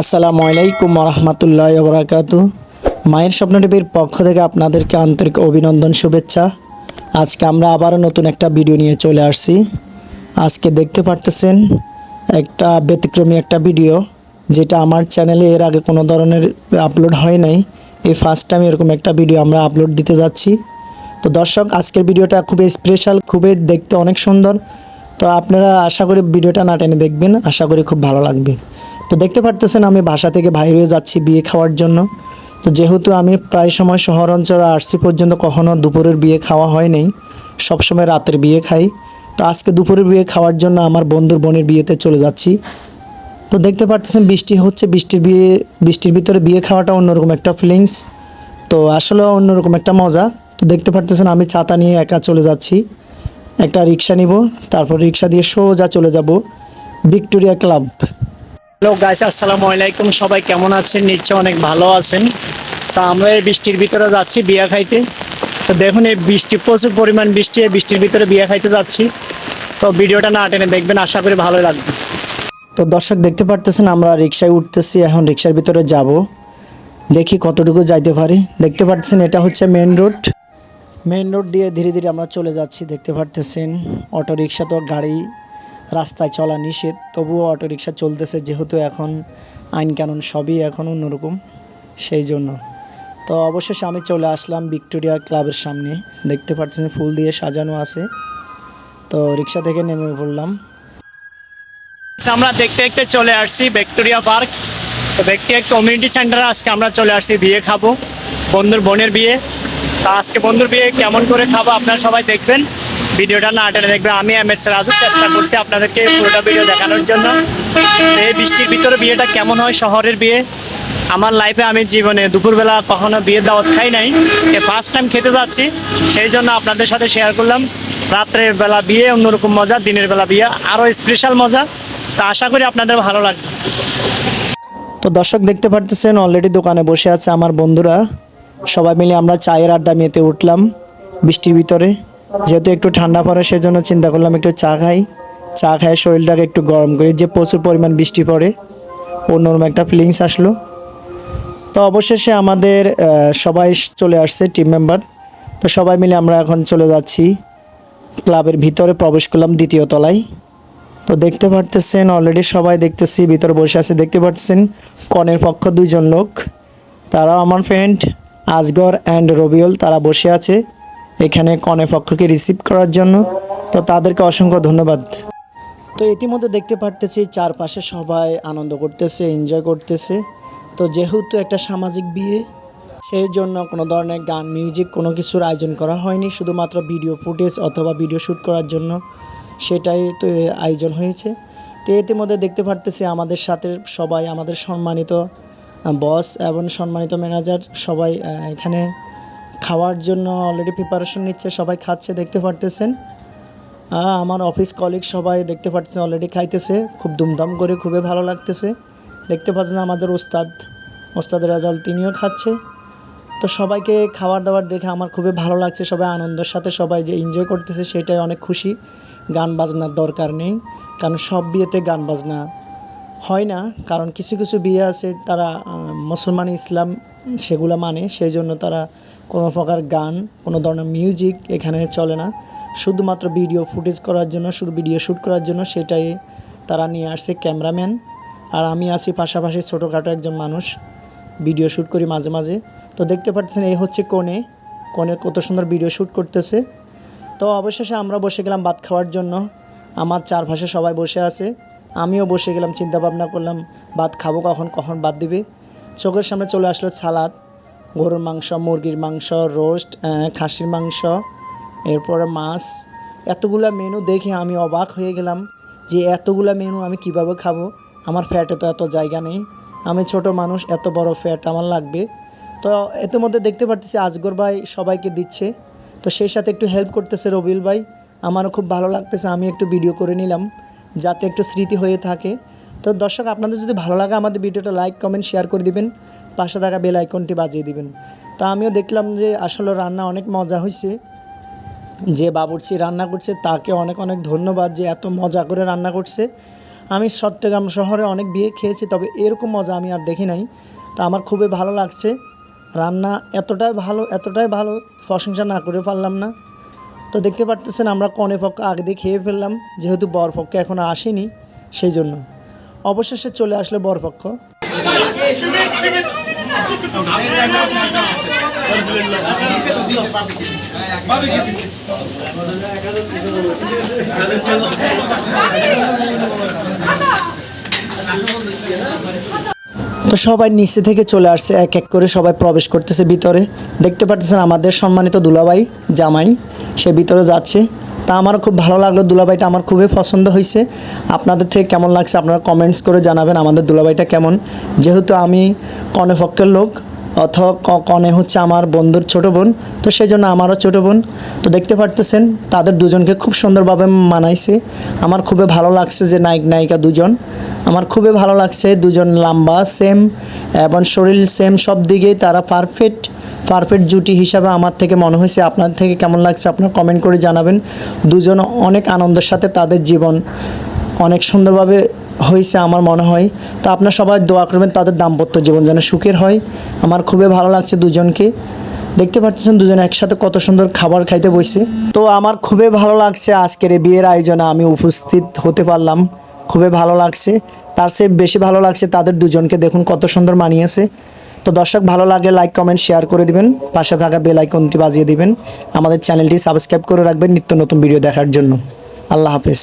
আসসালামু আলাইকুম রহমতুল্লাহ বরাকাত মায়ের স্বপ্ন টিভির পক্ষ থেকে আপনাদেরকে আন্তরিক অভিনন্দন, শুভেচ্ছা। আজকে আমরা আবারও নতুন একটা ভিডিও নিয়ে চলে আসছি। আজকে দেখতে পারতেছেন একটা ব্যতিক্রমী একটা ভিডিও, যেটা আমার চ্যানেলে এর আগে কোনো ধরনের আপলোড হয় নাই। এই ফার্স্ট টাইম এরকম একটা ভিডিও আমরা আপলোড দিতে যাচ্ছি। তো দর্শক, আজকের ভিডিওটা খুবই স্পেশাল খুবই দেখতে অনেক সুন্দর। তো আপনারা আশা করি ভিডিওটা না টেনে দেখবেন, আশা করি খুব ভালো লাগবে। তো দেখতে পারতেছেন আমি বাসা থেকে বাইরে যাচ্ছি বিয়ে খাওয়ার জন্য। তো যেহেতু আমি প্রায় সময় শহর অঞ্চলে আসছি পর্যন্ত কখনো দুপুরের বিয়ে খাওয়া হয় নাই, সবসময় রাতের বিয়ে খাই। তো আজকে দুপুরের বিয়ে খাওয়ার জন্য আমার বন্ধুর বোনের বিয়েতে চলে যাচ্ছি। তো দেখতে পাচ্ছেন বৃষ্টি হচ্ছে, বৃষ্টির বিয়ে, বৃষ্টির ভিতরে বিয়ে খাওয়াটা অন্যরকম একটা ফিলিংস তো আসলে অন্যরকম একটা মজা। তো দেখতে পারতেছেন আমি ছাতা নিয়ে একা চলে যাচ্ছি। একটা রিক্সা নিব, তারপর রিক্সা দিয়ে সোজা চলে যাব ভিক্টোরিয়া ক্লাব। হ্যালো গাইস আসসালামু আলাইকুম। সবাই কেমন আছেন? নিশ্চয় অনেক ভালো আছেন। তা আমরা এই বৃষ্টির ভিতরে যাচ্ছি, বিয়া খাইতে। তো দেখুন, এই বৃষ্টি, প্রচুর পরিমাণ বৃষ্টি, এই বৃষ্টির ভিতরে বিয়া খাইতে যাচ্ছি। তো ভিডিওটা না টেনে দেখবেন, আশা করি ভালো লাগবে। তো দর্শক, দেখতে পারতেছেন, আমরা রিক্সায় উঠতেছি, এখন রিক্সার ভিতরে যাব। দেখি কতটুকু যাইতে পারি। দেখতে পারতেছেন, এটা হচ্ছে মেন রোড মেন রোড দিয়ে ধীরে ধীরে আমরা চলে যাচ্ছি, দেখতে পারতেছেন। অটো রিক্সা তো গাড়ি রাস্তায় চলা নিষেধ। তবুও অটো রিক্সা চলতেছে, যেহেতু এখন আইন কানুন সবই এখন অন্যরকম, সেই জন্য। তো অবশেষে আমি চলে আসলাম ভিক্টোরিয়া ক্লাবের সামনে। দেখতে পাচ্ছেন ফুল দিয়ে সাজানো আছে। তো রিক্সা থেকে নেমে পড়লাম। আমরা দেখতে দেখতে চলে আসছি ভিক্টোরিয়া পার্ক। তো ভিক্টোরিয়া কমিউনিটি সেন্টারে আজকে আমরা চলে আসছি বিয়ে খাব। বন্ধুর বোনের বিয়ে। তা আজকে বন্ধুর বিয়ে কেমন করে খাব আপনারা সবাই দেখবেন। ভিডিওটা না টেনে দেখবেন আমি এম এস রাজু চেষ্টা করছি আপনাদেরকে পুরোটা ভিডিও দেখানোর জন্য। এই বৃষ্টির ভিতরে বিয়েটা কেমন হয়, শহরের বিয়ে? আমার লাইফে আমি জীবনে দুপুরবেলা কখনো বিয়ের দাওয়াত খাই নাই। এ ফার্স্ট টাইম খেতে যাচ্ছি, সেই জন্য আপনাদের সাথে শেয়ার করলাম। রাত্রের বেলা বিয়ে, অন্যরকম মজা, দিনের বেলা বিয়ে আরও স্পেশাল মজা। তা আশা করি আপনাদের ভালো লাগবে। তো দর্শক দেখতে পারতেছেন অলরেডি দোকানে বসে আছে আমার বন্ধুরা। সবাই মিলে আমরা চায়ের আড্ডা মেতে উঠলাম বৃষ্টির ভিতরে। যেহেতু একটু ঠান্ডা পড়ে, সেজন্য চিন্তা করলাম একটু চা খাই। চা খাই শরীরটাকে একটু গরম করি। যে প্রচুর পরিমাণ বৃষ্টি পড়ে অন্যরকম একটা ফিলিংস আসলো। তো অবশেষে আমাদের সবাই চলে আসছে টিম মেম্বার তো সবাই মিলে আমরা এখন চলে যাচ্ছি। ক্লাবের ভিতরে প্রবেশ করলাম দ্বিতীয় তলায়। তো দেখতে পারতেছেন অলরেডি সবাই দেখতেছি, ভিতরে বসে আছে। দেখতে পারতেছেন, কনের পক্ষ দুইজন লোক। তারাও আমার ফ্রেন্ড আজগর অ্যান্ড রবিউল তারা বসে আছে। এখানে কনে পক্ষকে রিসিভ করার জন্য। তো তাদেরকে অসংখ্য ধন্যবাদ। তো ইতিমধ্যে দেখতে পারতেছি চারপাশে সবাই আনন্দ করতেছে এনজয় করতেছে। তো যেহেতু একটা সামাজিক বিয়ে সেই জন্য কোনো ধরনের গান মিউজিক কোনো কিছুর আয়োজন করা হয়নি। শুধুমাত্র ভিডিও ফুটেজ অথবা ভিডিও শ্যুট করার জন্য সেটাই তো আয়োজন হয়েছে। তো ইতিমধ্যে দেখতে পারতেছি আমাদের সাথে সবাই, আমাদের সম্মানিত বস এবং সম্মানিত ম্যানেজার সবাই এখানে খাওয়ার জন্য অলরেডি প্রিপারেশন নিচ্ছে, সবাই খাচ্ছে, দেখতে পারতেছেন। আমার অফিস কলিগ সবাই দেখতে পাচ্ছেন অলরেডি খাইতেছে। খুব ধুমধাম করে, খুবই ভালো লাগতেছে। দেখতে পাচ্ছেন আমাদের ওস্তাদ ওস্তাদ রাজাল তিনিও খাচ্ছে। তো সবাইকে খাবার দাবার দেখে আমার খুবই ভালো লাগছে, সবাই আনন্দের সাথে সবাই যে এনজয় করতেছে সেটাই অনেক খুশি। গান বাজনার দরকার নেই, কারণ সব বিয়েতে গান বাজনা হয় না, কারণ কিছু কিছু বিয়ে আছে, তারা মুসলমান ইসলাম সেগুলো মানে সেই জন্য তারা কোনো প্রকার গান, কোনো ধরনের মিউজিক এখানে চলে না। শুধুমাত্র ভিডিও ফুটেজ করার জন্য, শুধু ভিডিও শ্যুট করার জন্য সেটাই তারা নিয়ে আসছে ক্যামেরাম্যান আর আমি আছি পাশাপাশি ছোটোখাটো একজন মানুষ ভিডিও শ্যুট করি মাঝে মাঝে। তো দেখতে পাচ্ছেন, এই হচ্ছে কোণে। কোণে কত সুন্দর ভিডিও শ্যুট করতেছে। তো অবশেষে আমরা বসে গেলাম ভাত খাওয়ার জন্য। আমার চারপাশে সবাই বসে আছে। আমিও বসে গেলাম চিন্তা ভাবনা করলাম, ভাত খাব কখন কখন ভাত দিবে। চোখের সামনে চলে আসলো সালাদ। গরুর মাংস, মুরগির মাংস, রোস্ট খাসির মাংস, এরপরে মাছ। এতগুলা মেনু দেখে আমি অবাক হয়ে গেলাম যে এতগুলা মেনু আমি কীভাবে খাব? আমার ফ্যাটে তো এত জায়গা নেই। আমি ছোট মানুষ, এত বড় ফ্যাট আমার লাগবে। তো এত মধ্যে দেখতে পারতেছি আজগর ভাই সবাইকে দিচ্ছে। তো সেই সাথে একটু হেল্প করতেছে রবিল ভাই। আমারও খুব ভালো লাগতেছে, আমি একটু ভিডিও করে নিলাম যাতে একটু স্মৃতি হয়ে থাকে। তো দর্শক, আপনাদের যদি ভালো লাগে আমাদের ভিডিওটা লাইক কমেন্ট শেয়ার করে দিবেন। পাশে থাকা বেল আইকনটি বাজিয়ে দিবেন। তো আমিও দেখলাম যে আসলে রান্না অনেক মজা হয়েছে যে বাবুর্চি রান্না করছে, তাকে অনেক অনেক ধন্যবাদ যে এত মজা করে রান্না করছে। আমি চট্টগ্রাম শহরে অনেক বিয়ে খেয়েছি, তবে এরকম মজা আমি আর দেখি নাই। তো আমার খুবই ভালো লাগছে। রান্না এতটাই ভালো এতটাই ভালো, প্রশংসা না করে পারলাম না। তো দেখতে পারতেছেন আমরা কনে পক্ষ আগে দিয়ে খেয়ে ফেললাম, যেহেতু বরপক্ষ এখনও আসেনি, সেই জন্য। অবশেষে চলে আসলো বরপক্ষ। তো সবাই নিচে থেকে চলে আসছে, এক এক করে সবাই প্রবেশ করতেছে ভিতরে। দেখতে পাচ্ছেন আমাদের সম্মানিত দুলাভাই জামাই, সে ভিতরে যাচ্ছে। তা আমার খুব ভালো লাগল। দুলাবাইটা আমার খুবই পছন্দ হয়েছে আপনাদের থেকে কেমন লাগছে আপনারা কমেন্টস করে জানাবেন। আমাদের দুলাবাইটা কেমন? যেহেতু আমি কনেপক্ষের লোক অথবা ক- কনে হচ্ছে আমার বন্ধুর ছোট বোন, তো সেই জন্য আমারও ছোট বোন। তো দেখতে পারতেছেন, তাদের দুজনকে খুব সুন্দরভাবে মানাইছে। আমার খুবই ভালো লাগছে যে নায়ক, নায়িকা দুজন। আমার খুবই ভালো লাগছে, দুজন লম্বা সেম এবং শরীর সেম সব দিকেই তারা পারফেক্ট পারফেক্ট জুটি হিসাবে আমার থেকে মনে হয়েছে। আপনার থেকে কেমন লাগছে আপনার কমেন্ট করে জানাবেন। দুজন অনেক আনন্দের সাথে তাদের জীবন অনেক সুন্দরভাবে হয়েছে আমার মনে হয়। তো আপনার সবাই দোয়া করবেন, তাদের দাম্পত্য জীবন যেন সুখের হয়। আমার খুবই ভালো লাগছে দুজনকে। দেখতে পাচ্ছেন দুজন একসাথে কত সুন্দর খাবার খাইতে বসে। তো আমার খুবই ভালো লাগছে আজকের এই বিয়ের আয়োজনে, আমি উপস্থিত হতে পারলাম। খুবই ভালো লাগছে। তার চেয়ে বেশি ভালো লাগছে তাদের দুজনকে দেখুন কত সুন্দর মানিয়েছে। তো দর্শক, ভালো লাগলে লাইক কমেন্ট শেয়ার করে দিবেন। পাশে থাকা বেল আইকনটি বাজিয়ে দিবেন। আমাদের চ্যানেলটি সাবস্ক্রাইব করে রাখবেন নিত্য নতুন ভিডিও দেখার জন্য। আল্লাহ হাফেজ।